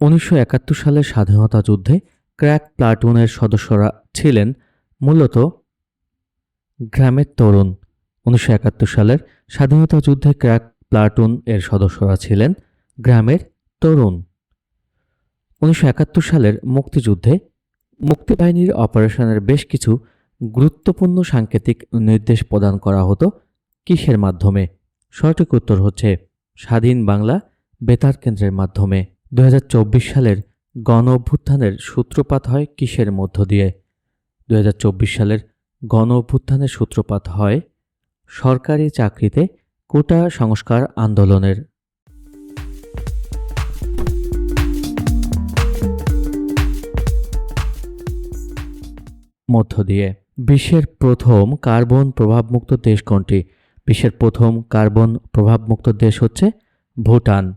উনিশশো একাত্তর সালের স্বাধীনতা যুদ্ধে ক্র্যাক প্লাটুনের সদস্যরা ছিলেন মূলত গ্রামের তরুণ। উনিশশো একাত্তর সালের স্বাধীনতা যুদ্ধে ক্র্যাক প্লাটুন এর সদস্যরা ছিলেন গ্রামের তরুণ। উনিশশো একাত্তর সালের মুক্তিযুদ্ধে মুক্তিবাহিনীর অপারেশনের বেশ কিছু গুরুত্বপূর্ণ সাংকেতিক নির্দেশ প্রদান করা হতো কিসের মাধ্যমে? সঠিক উত্তর হচ্ছে স্বাধীন বাংলা বেতার কেন্দ্রের মাধ্যমে। দুই হাজার চব্বিশ সালের গণ অভ্যুত্থানের সূত্রপাত হয় কিসের মধ্য দিয়ে? দুই হাজার চব্বিশ সালের গণ অভ্যুত্থানের সূত্রপাত হয় সরকারি চাকরিতে কোটা সংস্কার আন্দোলনের। মধ্য দিয়ে। বিশ্বের প্রথম কার্বন প্রভাবমুক্ত দেশ কোনটি? বিশ্বের প্রথম কার্বন প্রভাবমুক্ত দেশ হচ্ছে ভুটান।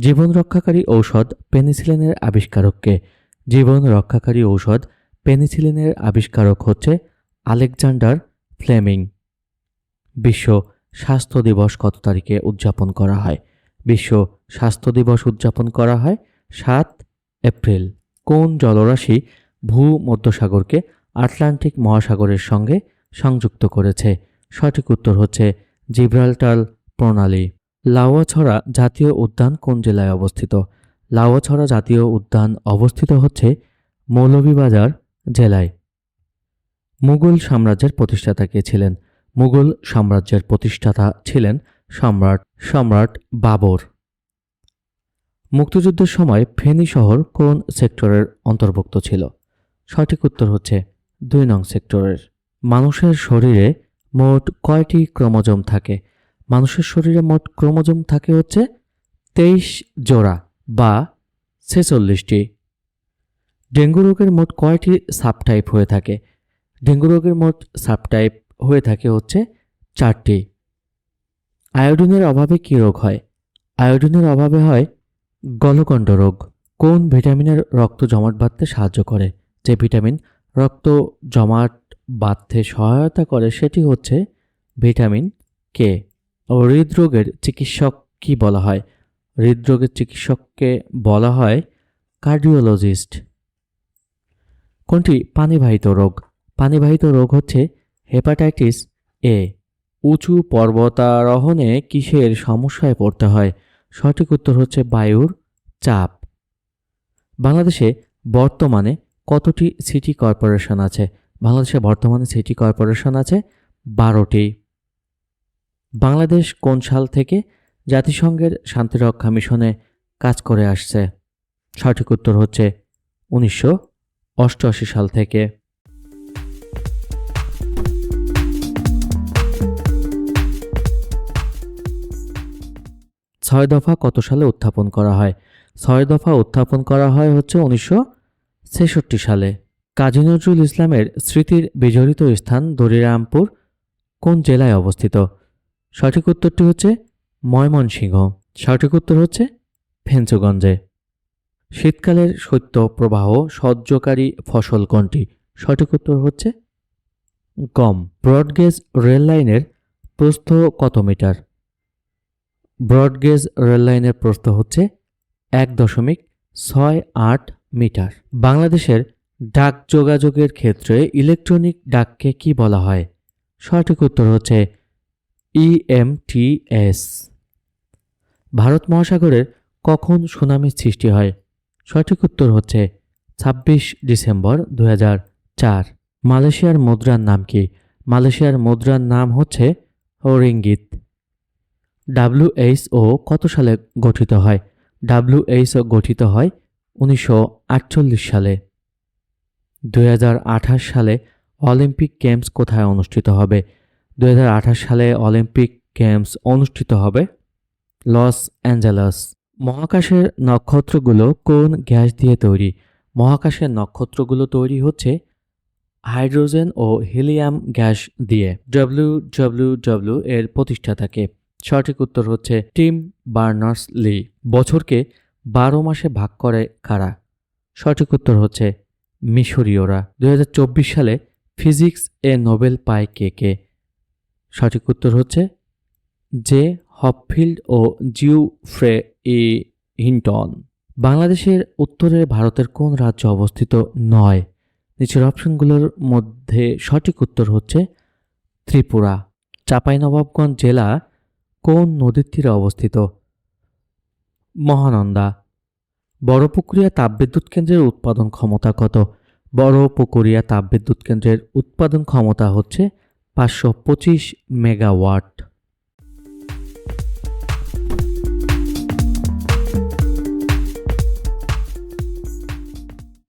জীবন রক্ষাকারী ঔষধ পেনিসিলিনের আবিষ্কারককে। জীবন রক্ষাকারী ঔষধ পেনিসিলিনের আবিষ্কারক হচ্ছে আলেকজান্ডার ফ্লেমিং। বিশ্ব স্বাস্থ্য দিবস কত তারিখে উদযাপন করা হয়? বিশ্ব স্বাস্থ্য দিবস উদযাপন করা হয় সাত এপ্রিল। কোন জলরাশি ভূমধ্যসাগরকে আটলান্টিক মহাসাগরের সঙ্গে সংযুক্ত করেছে? সঠিক উত্তর হচ্ছে জিব্রাল্টার প্রণালী। লাউয়াছড়া জাতীয় উদ্যান কোন জেলায় অবস্থিত? লাউয়াছড়া জাতীয় উদ্যান অবস্থিত হচ্ছে মৌলভীবাজার জেলায়। মুঘল সাম্রাজ্যের প্রতিষ্ঠাতা কে ছিলেন? মুঘল সাম্রাজ্যের প্রতিষ্ঠাতা ছিলেন সম্রাট সম্রাট বাবর। মুক্তিযুদ্ধের সময় ফেনী শহর কোন সেক্টরের অন্তর্ভুক্ত ছিল? সঠিক উত্তর হচ্ছে দুই নং সেক্টরের। মানুষের শরীরে মোট কয়টি ক্রোমোজোম থাকে? মানুষের শরীরে মোট ক্রোমোজোম থাকে হচ্ছে তেইশ জোড়া বা ছেচল্লিশটি। ডেঙ্গু রোগের মোট কয়টি সাবটাইপ হয়ে থাকে? ডেঙ্গু রোগের মোট সাবটাইপ হয়ে থাকে হচ্ছে চারটি। আয়োডিনের অভাবে কী রোগ হয়? আয়োডিনের অভাবে হয় গলকণ্ড রোগ। কোন ভিটামিনের রক্ত জমাট বাঁধতে সাহায্য করে? যে ভিটামিন রক্ত জমাট বাঁধতে সহায়তা করে সেটি হচ্ছে ভিটামিন কে। হৃদরোগের চিকিৎসক কি বলা হয়? হৃদরোগের চিকিৎসককে বলা হয় কার্ডিওলজিস্ট। কোনটি? পানিবাহিত রোগ। পানিবাহিত রোগ হচ্ছে হেপাটাইটিস এ। উঁচু পর্বতারোহণে কিসের সমস্যায় পড়তে হয়? সঠিক উত্তর হচ্ছে বায়ুর চাপ। বাংলাদেশে বর্তমানে কতটি সিটি কর্পোরেশন আছে? বাংলাদেশে বর্তমানে সিটি কর্পোরেশন আছে বারোটি। বাংলাদেশ কোন সাল থেকে জাতিসংঘের শান্তিরক্ষা মিশনে কাজ করে আসছে? সঠিক উত্তর হচ্ছে উনিশশো অষ্টআশি সাল থেকে। ছয় দফা কত সালে উত্থাপন করা হয়? ছয় দফা উত্থাপন করা হয় হচ্ছে উনিশশো ছেষট্টি সালে। কাজী নজরুল ইসলামের স্মৃতির বিজড়িত স্থান দরিরামপুর কোন জেলায় অবস্থিত? সঠিক উত্তরটি হচ্ছে ময়মনসিংহ। সঠিক উত্তর হচ্ছে ফেঞ্চুগঞ্জে। শীতকালের শৈত্য প্রবাহ সহ্যকারী ফসল কোনটি? সঠিক উত্তর হচ্ছে গম। ব্রডগেজ রেল লাইনের প্রস্থ কত মিটার? ব্রডগেজ রেল লাইনের প্রস্থ হচ্ছে এক দশমিক ছয় আট মিটার। বাংলাদেশের ডাক যোগাযোগের ক্ষেত্রে ইলেকট্রনিক ডাককে কি বলা হয়? সঠিক উত্তর হচ্ছে ইএমটিএস ভারত মহাসাগরের কখন সুনামির সৃষ্টি হয়? সঠিক উত্তর হচ্ছে ছাব্বিশ ডিসেম্বর দু চার। মালয়েশিয়ার মুদ্রার নাম কি? মালয়েশিয়ার মুদ্রার নাম হচ্ছে রিঙ্গিত। ডাব্লিউএইচও কত সালে গঠিত হয়? ডাব্লিউএইচও গঠিত হয় উনিশশো আটচল্লিশ সালে। দু হাজার আঠাশ সালে অলিম্পিক গেমস কোথায় অনুষ্ঠিত হবে? দু হাজার আঠাশ সালে অলিম্পিক গেমস অনুষ্ঠিত হবে লস অ্যাঞ্জেলস। মহাকাশের নক্ষত্রগুলো কোন গ্যাস দিয়ে তৈরি? মহাকাশের নক্ষত্রগুলো তৈরি হচ্ছে হাইড্রোজেন ও হিলিয়াম গ্যাস দিয়ে। ডব্লিউ ডব্লিউ ডব্লিউ এর প্রতিষ্ঠাতাকে। সঠিক উত্তর হচ্ছে টিম বার্নার্স লি বছরকে বারো মাসে ভাগ করে কারা? সঠিক উত্তর হচ্ছে মিশরীয়রা। দু হাজার চব্বিশ সালে ফিজিক্স এ নোবেল পায় কে কে? সঠিক উত্তর হচ্ছে জে হপফিল্ড ও জিউ ফ্রে ই হিন্টন। বাংলাদেশের উত্তরে ভারতের কোন রাজ্য অবস্থিত? নয়। নিচের অপশনগুলোর মধ্যে সঠিক উত্তর হচ্ছে ত্রিপুরা। চাঁপাইনবাবগঞ্জ জেলা কোন নদীর তীরে অবস্থিত? মহানন্দা। বড়পুকুরিয়া তাপবিদ্যুৎ কেন্দ্রের উৎপাদন ক্ষমতা কত? বড়পুকুরিয়া তাপবিদ্যুৎ কেন্দ্রের উৎপাদন ক্ষমতা হচ্ছে পাঁচশো পঁচিশ মেগাওয়াট।